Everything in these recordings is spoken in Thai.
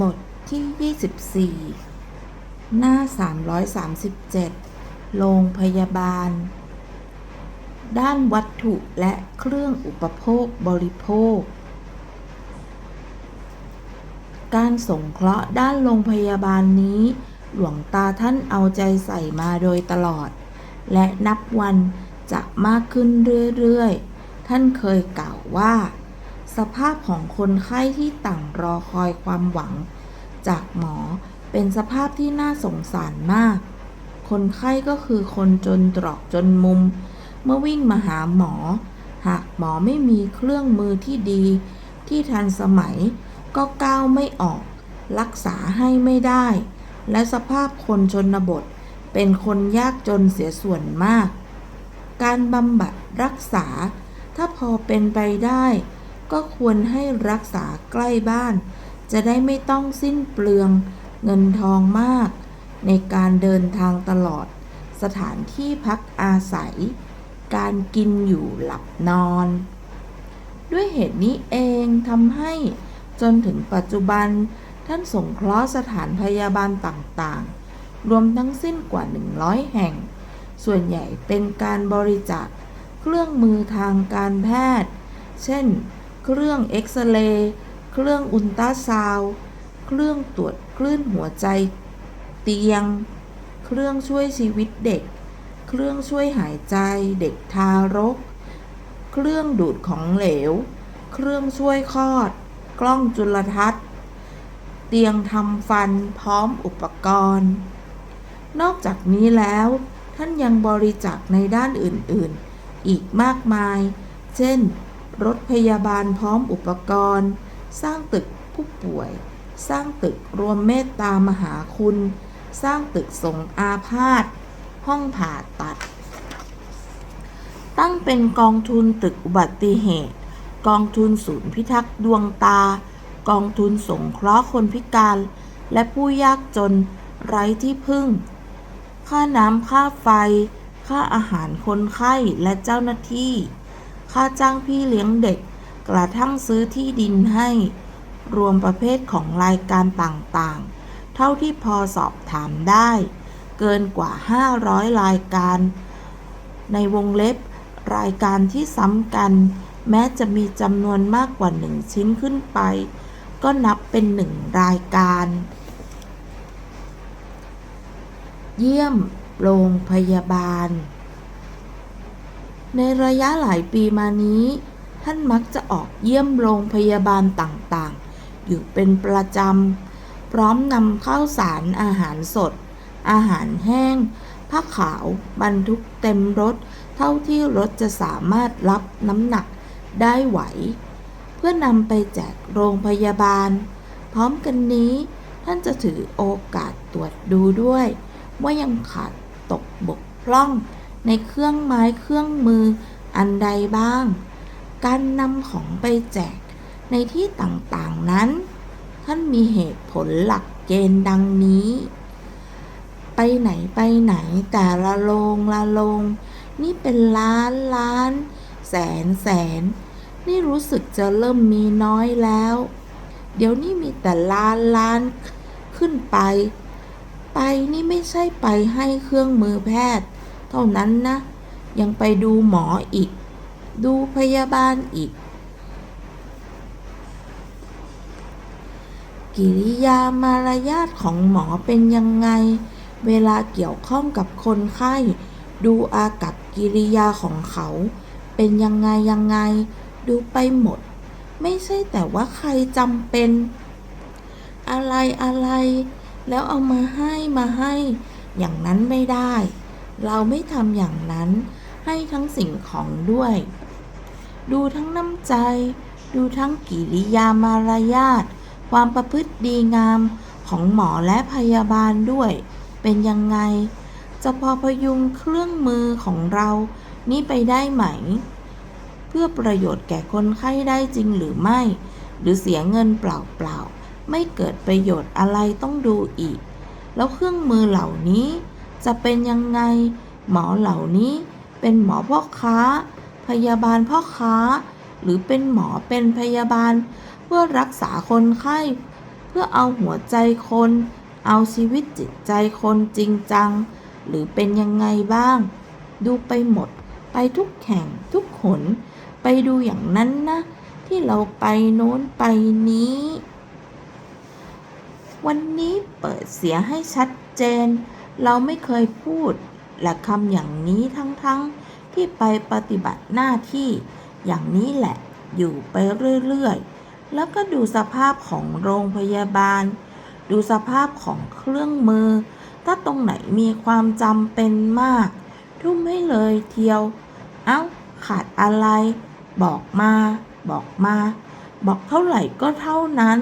บทที่ 24 หน้า 337 โรงพยาบาล ด้านวัตถุและเครื่องอุปโภคบริโภค การสงเคราะห์ด้านโรงพยาบาลนี้ หลวงตาท่านเอาใจใส่มาโดยตลอด และนับวันจะมากขึ้นเรื่อย ๆ ท่านเคยกล่าวว่า สภาพของคนไข้ที่ต่างรอคอยความหวัง จากหมอเป็นสภาพที่น่าสงสารมาก คนไข้ก็คือคนจนตรอกจนมุม เมื่อวิ่งมาหาหมอ หากหมอไม่มีเครื่องมือที่ดี ที่ทันสมัยก็ก้าวไม่ออก รักษาให้ไม่ได้ และสภาพคนชนบท เป็นคนยากจนเสียส่วนมาก การบำบัดรักษา ถ้าพอเป็นไปได้ ก็ควรให้รักษาใกล้บ้าน จะได้ไม่ต้องสิ้นเปลืองเงินทองมาก ในการเดินทางตลอด สถานที่พักอาศัย การกินอยู่หลับนอน ด้วยเหตุนี้เองทำให้จนถึงปัจจุบันท่านสงเคราะห์สถานพยาบาลต่างๆ รวมทั้งสิ้นกว่า 100 แห่ง ส่วนใหญ่เป็นการบริจาคเครื่องมือทางการแพทย์ เช่น เครื่องเอ็กซเรย์เครื่องอุลตราซาวเครื่องตรวจคลื่นหัวใจ เตียง เครื่องช่วยชีวิตเด็ก เครื่องช่วยหายใจเด็กทารก เครื่องดูดของเหลว เครื่องช่วยคลอด กล้องจุลทรรศน์ เตียงทำฟันพร้อมอุปกรณ์ นอกจากนี้แล้วท่านยังบริจาคในด้านอื่นๆ อีกมากมาย เช่น รถพยาบาลพร้อมอุปกรณ์ สร้างตึกผู้ป่วย สร้างตึกรวมเมตตามหาคุณ สร้างตึกสงอาพาธห้องผ่าตัด ตั้งเป็นกองทุนตึกอุบัติเหตุ กองทุนศูนย์พิทักษ์ดวงตา กองทุนสงเคราะห์คนพิการ และผู้ยากจนไร้ที่พึ่ง ค่าน้ำค่าไฟ ค่าอาหารคนไข้และเจ้าหน้าที่ ค่าจ้างพี่เลี้ยงเด็ก กระทั่งซื้อที่ดินให้ รวมประเภทของรายการต่างๆ เท่าที่พอสอบถามได้ เกินกว่า 500 รายการ ในวงเล็บรายการที่ซ้ำกัน แม้จะมีจำนวนมากกว่าหนึ่งชิ้นขึ้นไป ก็นับเป็นหนึ่งรายการ เยี่ยม โรงพยาบาล ในระยะหลายปีมานี้ ท่านมักจะออกเยี่ยมโรงพยาบาลต่างๆ อยู่เป็นประจำ พร้อมนำข้าวสารอาหารสด อาหารแห้ง ผ้าขาวบรรทุกเต็มรถ เท่าที่รถจะสามารถรับน้ำหนักได้ไหว เพื่อนำไปแจกโรงพยาบาล พร้อมกันนี้ท่านจะถือโอกาสตรวจดูด้วย ว่ายังขาดตกบกพร่อง ในเครื่องไม้เครื่องมืออันใดบ้าง การนำของไปแจกในที่ต่างๆนั้น ท่านมีเหตุผลหลักเกณฑ์ดังนี้ ไปไหนไปไหนแต่ละโรงละโรงนี่เป็นล้านล้าน แสนแสน นี่รู้สึกจะเริ่มมีน้อยแล้ว เดี๋ยวนี้มีแต่ล้านล้านขึ้นไป ไปนี่ไม่ใช่ไปให้เครื่องมือแพทย์ เท่านั้นนะ ยังไปดูหมออีก ดูพยาบาลอีก กิริยามารยาทของหมอเป็นยังไง เวลาเกี่ยวข้องกับคนไข้ ดูอากับกิริยาของเขา เป็นยังไงยังไง ดูไปหมด ไม่ใช่แต่ว่าใครจำเป็น อะไรอะไรแล้วเอามาให้มาให้ อย่างนั้นไม่ได้ เราไม่ทำอย่างนั้นให้ทั้งสิ่งของด้วย ดูทั้งน้ำใจ ดูทั้งกิริยามารยาทความประพฤติดีงามของหมอและพยาบาลด้วย เป็นยังไง จะพอพยุงเครื่องมือของเรานี่ไปได้ไหม เพื่อประโยชน์แก่คนไข้ได้จริงหรือไม่ หรือเสียเงินเปล่าๆไม่เกิดประโยชน์อะไรต้องดูอีก แล้วเครื่องมือเหล่านี้ จะเป็นยังไง หมอเหล่านี้เป็นหมอพ่อค้า พยาบาลพ่อค้า หรือเป็นหมอเป็นพยาบาล เพื่อรักษาคนไข้ เพื่อเอาหัวใจคน เอาชีวิตจิตใจคนจริงจัง หรือเป็นยังไงบ้าง ดูไปหมด ไปทุกแห่งทุกหนไปดูอย่างนั้นนะ ที่เราไปโน้นไปนี้ วันนี้เปิดเสียให้ชัดเจน เราไม่เคยพูดและคำอย่างนี้ทั้งๆที่ไปปฏิบัติหน้าที่อย่างนี้แหละอยู่ไปเรื่อยๆ แล้วก็ดูสภาพของโรงพยาบาล ดูสภาพของเครื่องมือ ถ้าตรงไหนมีความจำเป็นมาก ทุ่มให้เลยเทียว เอ้า ขาดอะไร บอกมา บอกมา บอกเท่าไหร่ก็เท่านั้น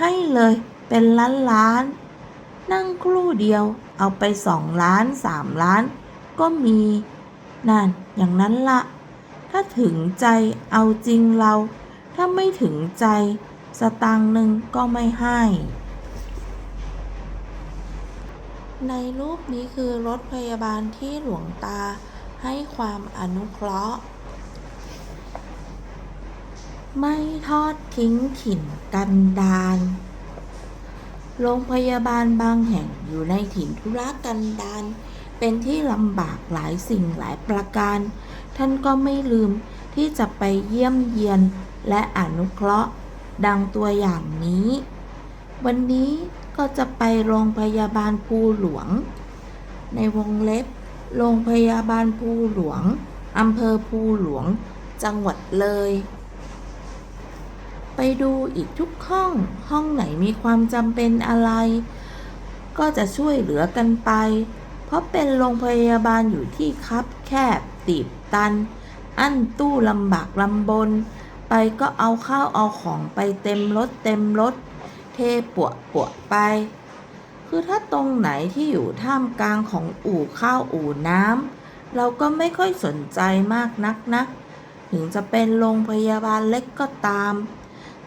ให้เลยเป็นล้านล้านๆ นั่งครู่เดียวเอาไปสองล้านสามล้าน ก็มี นั่น อย่างนั้นละ ถ้าถึงใจเอาจริงเรา ถ้าไม่ถึงใจ สตางหนึ่งก็ไม่ให้ ในรูปนี้คือรถพยาบาลที่หลวงตาให้ความอนุเคราะห์ ไม่ทอดทิ้งถิ่นกันดาร โรงพยาบาลบางแห่งอยู่ในถิ่นธุรกันดารเป็นที่ลำบากหลายสิ่งหลายประการ ท่านก็ไม่ลืมที่จะไปเยี่ยมเยียนและอนุเคราะห์ ดังตัวอย่างนี้ วันนี้ก็จะไปโรงพยาบาลภูหลวง ในวงเล็บ โรงพยาบาลภูหลวงอำเภอภูหลวง จังหวัดเลย ไปดูอีกทุกห้อง ห้องไหนมีความจำเป็นอะไร ก็จะช่วยเหลือกันไป เพราะเป็นโรงพยาบาลอยู่ที่คับ แคบตีบตัน อั้นตู้ลำบากลำบน ไปก็เอาข้าวเอาของไปเต็มรถเต็มรถ เทปวดปวดไป คือถ้าตรงไหนที่อยู่ท่ามกลางของอู่ข้าวอู่น้ำเราก็ไม่ค่อยสนใจมากนักนะถึงจะเป็นโรงพยาบาลเล็กก็ตาม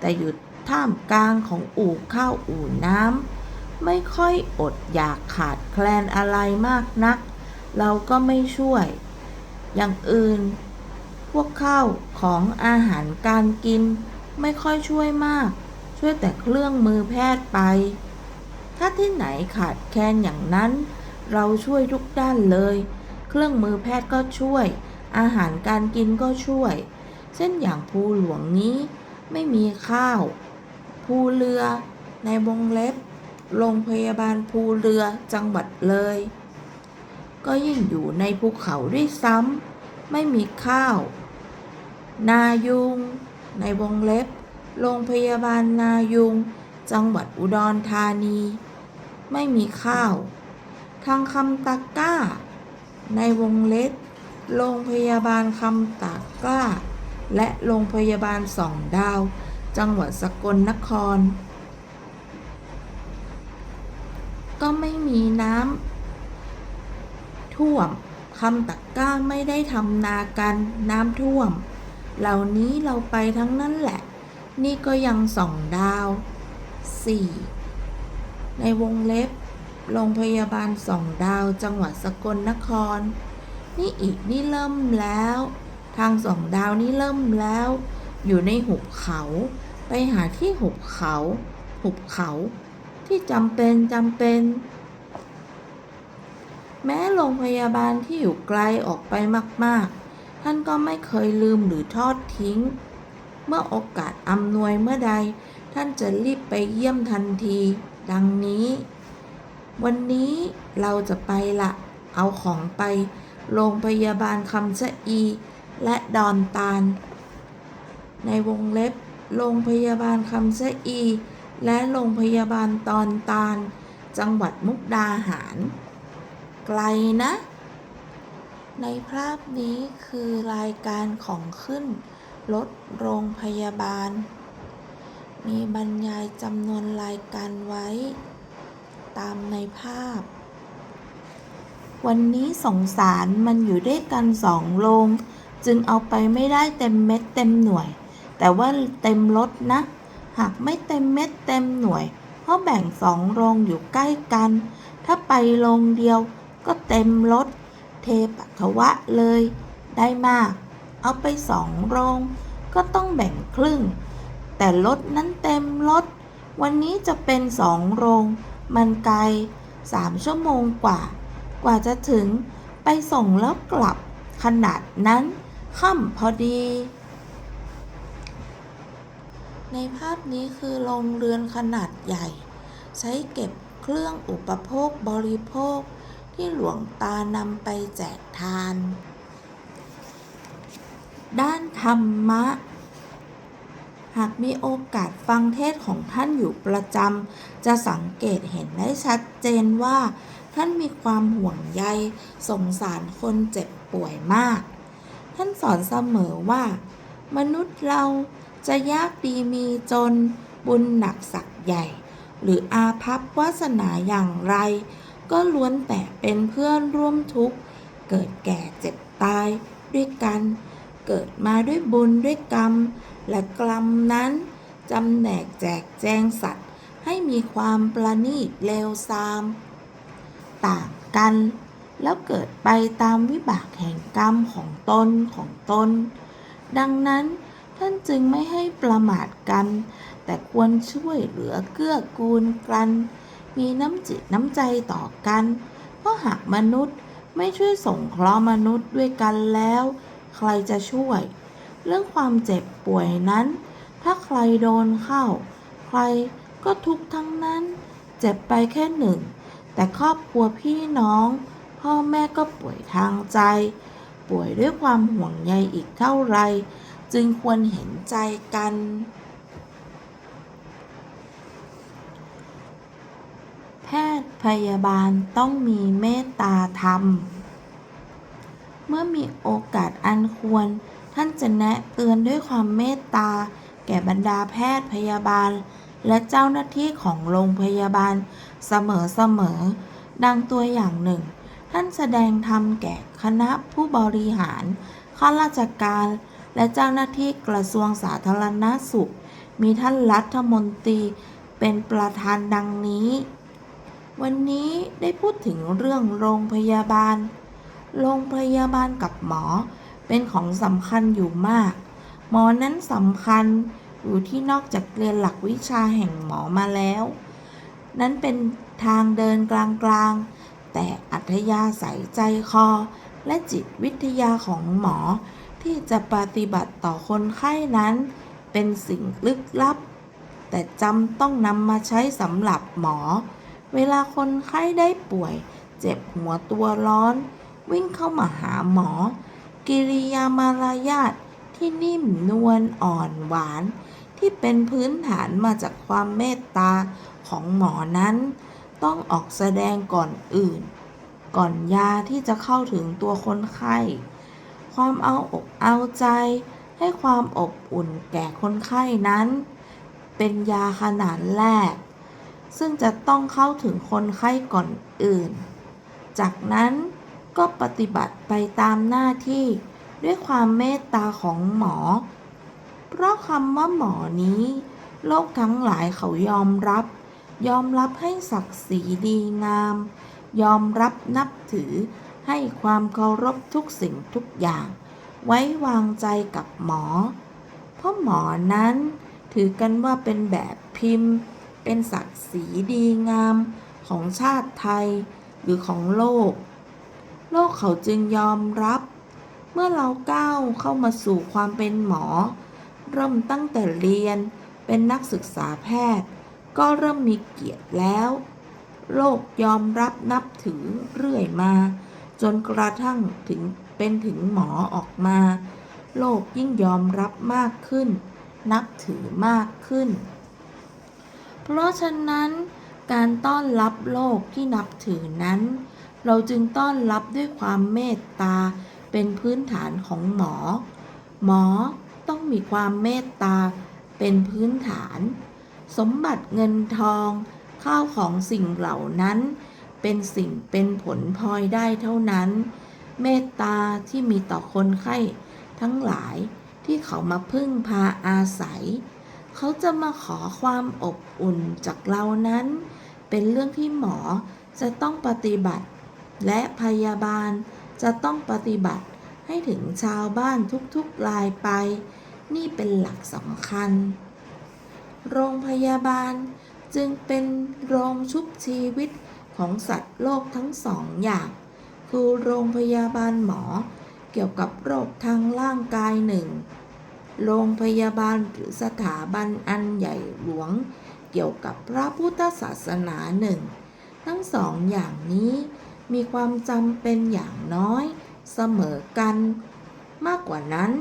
แต่อยู่ท่ามกลางของอู่ข้าวอู่น้ำไม่ค่อยอดอยากขาดแคลนอะไรมากนัก เราก็ไม่ช่วย อย่างอื่น พวกข้าวของอาหารการกิน ไม่ค่อยช่วยมาก ช่วยแต่เครื่องมือแพทย์ไป ถ้าที่ไหนขาดแคลนอย่างนั้น เราช่วยทุกด้านเลย เครื่องมือแพทย์ก็ช่วย อาหารการกินก็ช่วยเช่นอย่างภูหลวงนี้ ไม่มีข้าว ภูเรือ ในวงเล็บ โรงพยาบาลภูเรือจังหวัดเลย ก็ยิ่งอยู่ในภูเขาด้วยซ้ำไม่มีข้าว นายุง ในวงเล็บ โรงพยาบาลนายุง จังหวัดอุดรธานี ไม่มีข้าว ทางคำตะกร้า ในวงเล็บ โรงพยาบาลคำตะกร้า และโรงพยาบาลสองดาว จังหวัดสกลนคร ก็ไม่มีน้ำท่วมคำตะกร้าไม่ได้ทำนากันน้ำท่วม เหล่านี้เราไปทั้งนั้นแหละ นี่ก็ยังสองดาว 4. ในวงเล็บ โรงพยาบาลสองดาวจังหวัดสกลนคร นี่อีกนี่เริ่มแล้ว ทางสองดาวนี่เริ่มแล้ว อยู่ในหุบเขา ไปหาที่หุบเขา หุบเขา ที่จำเป็นจำเป็น แม้โรงพยาบาลที่อยู่ไกลออกไปมาก ๆ ท่านก็ไม่เคยลืมหรือทอดทิ้ง เมื่อโอกาสอำนวยเมื่อใด ท่านจะรีบไปเยี่ยมทันที ดังนี้ วันนี้เราจะไปละ เอาของไป โรงพยาบาลคำชะอี และดอนตาล ในวงเล็บ โรงพยาบาลคำชะอี และโรงพยาบาลตอนตาล จังหวัดมุกดาหาร ไกลนะ ในภาพนี้คือรายการของขึ้นรถโรงพยาบาล มีบรรยายจำนวนรายการไว้ ตามในภาพ วันนี้สงสารมันอยู่ด้วยกันสองโรง จึงเอาไปไม่ได้เต็มเม็ดเต็มหน่วย แต่ว่าเต็มรถนะ หากไม่เต็มเม็ดเต็มหน่วย เพราะแบ่งสองโรงอยู่ใกล้กัน ถ้าไปโรงเดียวก็เต็มรถ เทปัทวะเลย ได้มาก เอาไปสองโรง ก็ต้องแบ่งครึ่ง แต่รถนั้นเต็มรถ วันนี้จะเป็นสองโรง มันไกลสามชั่วโมงกว่า กว่าจะถึงไปส่งแล้วกลับขนาดนั้น ค่ำพอดี ในภาพนี้คือโรงเรือนขนาดใหญ่ ใช้เก็บเครื่องอุปโภคบริโภคที่หลวงตานำไปแจกทาน ด้านธรรมะ หากมีโอกาสฟังเทศของท่านอยู่ประจำ จะสังเกตเห็นได้ชัดเจนว่า ท่านมีความห่วงใยสงสารคนเจ็บป่วยมาก ท่านสอนเสมอว่า มนุษย์เราจะยากดีมีจนบุญหนักสักใหญ่ หรืออาภัพวาสนาอย่างไร ก็ล้วนแต่เป็นเพื่อนร่วมทุกข์ เกิดแก่เจ็บตายด้วยกัน เกิดมาด้วยบุญด้วยกรรม และกรรมนั้นจำแนกแจกแจงสัตว์ ให้มีความประณีตเลวทราม ต่างกัน แล้วเกิดไปตามวิบากแห่งกรรมของตนของตน ดังนั้นท่านจึงไม่ให้ประมาทกัน แต่ควรช่วยเหลือเกื้อกูลกัน มีน้ำจิตน้ำใจต่อกัน เพราะหากมนุษย์ไม่ช่วยส่งเคราะห์มนุษย์ด้วยกันแล้ว ใครจะช่วย เรื่องความเจ็บป่วยนั้น ถ้าใครโดนเข้า ใครก็ทุกข์ทั้งนั้น เจ็บไปแค่หนึ่ง แต่ครอบครัวพี่น้อง พ่อแม่ก็ป่วยทางใจ ป่วยด้วยความห่วงใยอีกเท่าไร จึงควรเห็นใจกัน แพทย์พยาบาลต้องมีเมตตาธรรม เมื่อมีโอกาสอันควร ท่านจะแนะเตือนด้วยความเมตตา แก่บรรดาแพทย์พยาบาลและเจ้าหน้าที่ของโรงพยาบาลเสมอๆ ดังตัวอย่างหนึ่ง ท่านแสดงธรรมแก่คณะผู้บริหาร ข้าราชการ และเจ้าหน้าที่กระทรวงสาธารณสุข มีท่านรัฐมนตรีเป็นประธานดังนี้ วันนี้ได้พูดถึงเรื่องโรงพยาบาล โรงพยาบาลกับหมอเป็นของสำคัญอยู่มาก หมอนั้นสำคัญอยู่ที่นอกจากเรียนหลักวิชาแห่งหมอมาแล้ว นั้นเป็นทางเดินกลางๆ แต่อัธยาศัยใจคอ และจิตวิทยาของหมอ ที่จะปฏิบัติต่อคนไข้นั้น เป็นสิ่งลึกลับ แต่จำต้องนำมาใช้สำหรับหมอ เวลาคนไข้ได้ป่วย เจ็บหัวตัวร้อน วิ่งเข้ามาหาหมอ กิริยามารยาทที่นิ่มนวลอ่อนหวาน ที่เป็นพื้นฐานมาจากความเมตตาของหมอนั้น ต้องออกแสดงก่อนอื่น ก่อนยาที่จะเข้าถึงตัวคนไข้ ความเอาอกเอาใจ ให้ความอบอุ่นแก่คนไข้นั้น เป็นยาขนาดแรก ซึ่งจะต้องเข้าถึงคนไข้ก่อนอื่น จากนั้นก็ปฏิบัติไปตามหน้าที่ด้วยความเมตตาของหมอ เพราะคำว่าหมอนี้ โลกทั้งหลายเขายอมรับ ยอมรับให้ศักดิ์ศรีดีงาม ยอมรับนับถือให้ความเคารพทุกสิ่งทุกอย่าง ไว้วางใจกับหมอ เพราะหมอนั้นถือกันว่าเป็นแบบพิมพ์ เป็นศักดิ์ศรีดีงามของชาติไทยหรือของโลก โลกเขาจึงยอมรับ เมื่อเราก้าวเข้ามาสู่ความเป็นหมอ เริ่มตั้งแต่เรียนเป็นนักศึกษาแพทย์ ก็เริ่มมีเกียรติแล้ว โลกยอมรับนับถือเรื่อยมา จนกระทั่งถึงเป็นถึงหมอออกมา โลกยิ่งยอมรับมากขึ้น นับถือมากขึ้น เพราะฉะนั้นการต้อนรับโลกที่นับถือนั้น เราจึงต้อนรับด้วยความเมตตาเป็นพื้นฐานของหมอ หมอต้องมีความเมตตาเป็นพื้นฐาน สมบัติเงินทอง ข้าวของสิ่งเหล่านั้น เป็นสิ่งเป็นผลพลอยได้เท่านั้น เมตตาที่มีต่อคนไข้ทั้งหลายที่เขามาพึ่งพาอาศัย เขาจะมาขอความอบอุ่นจากเรานั้น เป็นเรื่องที่หมอจะต้องปฏิบัติ และพยาบาลจะต้องปฏิบัติให้ถึงชาวบ้านทุกๆรายไป นี่เป็นหลักสำคัญ โรงพยาบาล จึงเป็นโรงชุบชีวิตของสัตว์โลกทั้งสองอย่าง คือโรงพยาบาลหมอ เกี่ยวกับโรคทางร่างกายหนึ่ง โรงพยาบาลหรือสถาบันอันใหญ่หลวง เกี่ยวกับพระพุทธศาสนาหนึ่ง ทั้งสองอย่างนี้มีความจำเป็นอย่างน้อยเสมอกัน มากกว่านั้น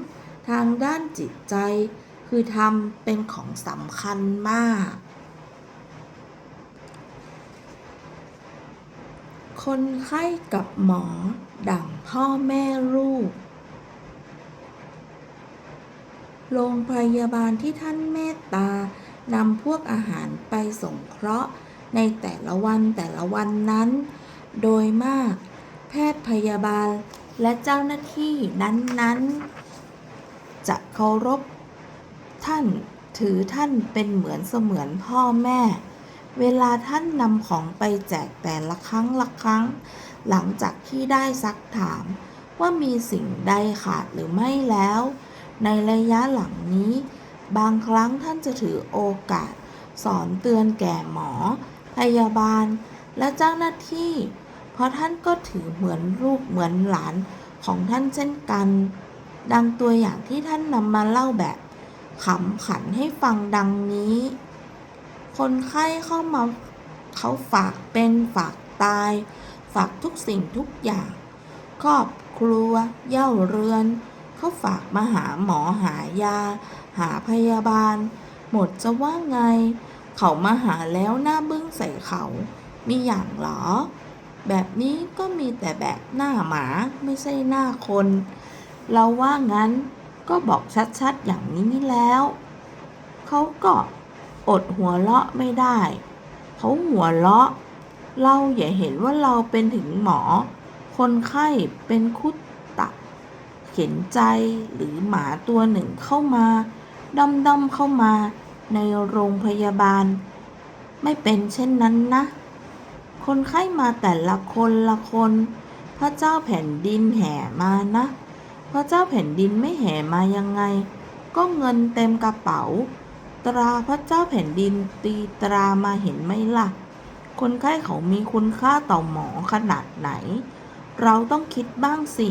ทางด้านจิตใจ คือทำเป็นของสำคัญมาก คนไข้กับหมอดั่งพ่อแม่ลูก โรงพยาบาลที่ท่านเมตตานำพวกอาหารไปส่งเคราะห์ในแต่ละวันแต่ละวันนั้น โดยมาก แพทย์พยาบาลและเจ้าหน้าที่นั้นๆ จะเคารพ ท่านถือท่านเป็นเหมือนเสมือนพ่อแม่ เวลาท่านนำของไปแจกแต่ละครั้งละครั้ง หลังจากที่ได้ซักถาม ว่ามีสิ่งใดขาดหรือไม่แล้ว ในระยะหลังนี้ บางครั้งท่านจะถือโอกาส สอนเตือนแก่หมอ พยาบาล และเจ้าหน้าที่ เพราะท่านก็ถือเหมือนลูกเหมือนหลานของท่านเช่นกัน ดังตัวอย่างที่ท่านนำมาเล่าแบบ ขำขันให้ฟังดังนี้ คนไข้เข้ามาเขาฝากเป็นฝากตาย ฝากทุกสิ่งทุกอย่าง ครอบครัว เย่าเรือน เขาฝากมาหาหมอหายา หาพยาบาล หมดจะว่าไง เขามาหาแล้วหน้าบึ้งใส่เขา มีอย่างหรอ แบบนี้ก็มีแต่แบบหน้าหมาไม่ใช่หน้าคน เราว่างั้น ก็บอกชัดๆอย่างนี้แล้ว เขาก็อดหัวเราะไม่ได้ เขาหัวเราะ เราอย่าเห็นว่าเราเป็นถึงหมอ คนไข้เป็นคุดตะ เข็นใจหรือหมาตัวหนึ่งเข้ามาดำดำๆเข้ามาในโรงพยาบาล ไม่เป็นเช่นนั้นนะ คนไข้มาแต่ละคนละคน พระเจ้าแผ่นดินแห่มานะ พระเจ้าแผ่นดินไม่แห่มายังไง ก็เงินเต็มกระเป๋า ตราพระเจ้าแผ่นดินตีตรามาเห็นไหมล่ะ คนไข้เขามีคุณค่าต่อหมอขนาดไหน เราต้องคิดบ้างสิ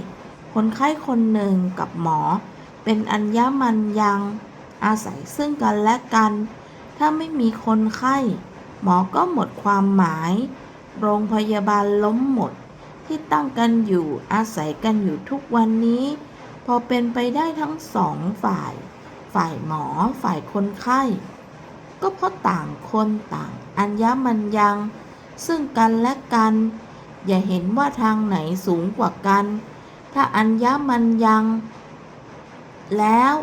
คนไข้คนหนึ่งกับหมอ เป็นอัญญมันยัง อาศัยซึ่งกันและกัน ถ้าไม่มีคนไข้ หมอก็หมดความหมาย โรงพยาบาลล้มหมดที่ตั้งกันอยู่อาศัยกันอยู่ทุกวันนี้ พอเป็นไปได้ทั้งสองฝ่าย ฝ่ายหมอฝ่ายคนไข้ ก็เพราะต่างคนต่าง อัญญมันยัง ซึ่งกันและกัน อย่าเห็นว่าทางไหนสูงกว่ากัน ถ้าอัญญมันยัง แล้ว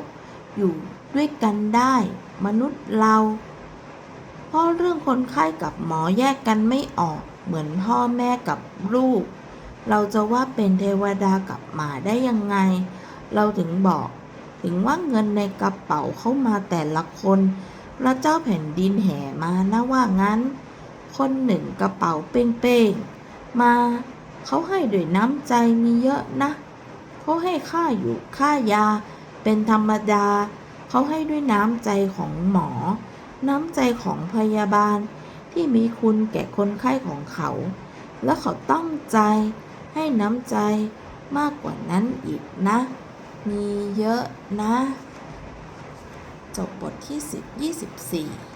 อยู่ด้วยกันได้ มนุษย์เรา เพราะเรื่องคนไข้กับหมอแยกกันไม่ออกเหมือนพ่อแม่กับลูก เราจะว่าเป็นเทวดากับหมาได้ยังไง เราถึงบอกถึงว่าเงินในกระเป๋าเข้ามาแต่ละคน พระเจ้าแผ่นดินแห่มานะว่างั้น คนหนึ่งกระเป๋าเป้งๆ มาเขาให้ด้วยน้ำใจมีเยอะนะเขาให้ค่าอยู่ค่ายา เป็นธรรมดา เขาให้ด้วยน้ำใจของหมอ น้ำใจของพยาบาล ที่มีคุณแก่คนไข้ของเขา และเขาตั้งใจให้น้ำใจมากกว่านั้นอีกนะ มีเยอะนะ จบบทที่ 10 24